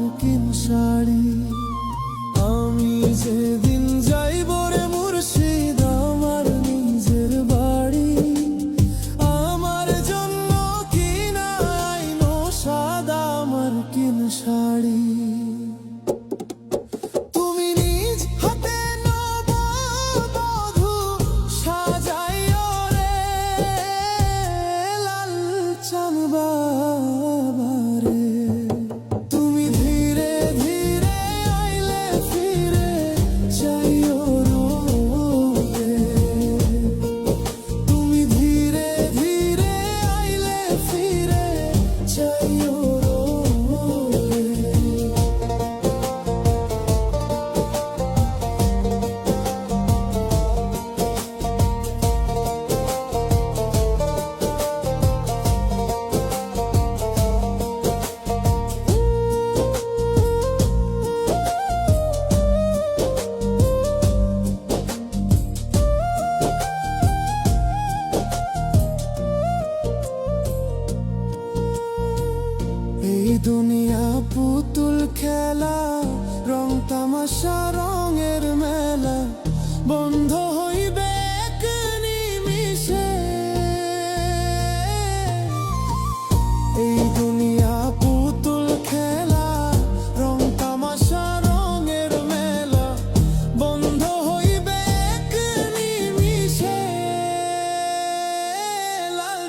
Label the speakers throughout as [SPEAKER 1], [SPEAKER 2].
[SPEAKER 1] রঙিন শাড়ি আমি যেদিন দুনিয়া পুতুল খেলা, রং তামাশা, রঙের মেলা, বন্ধ হইবে নিমিষে এই দুনিয়া পুতুল খেলা তামাশা, রঙের মেলা, বন্ধ হইবে লাল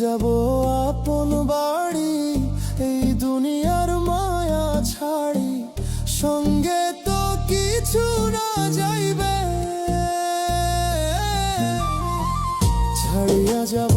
[SPEAKER 1] যাব আপন বাড়ি এই দুনিয়ার মায়া ছাড়ি। সঙ্গে তো কিছু না যাইবে। ছাড়িয়া যাব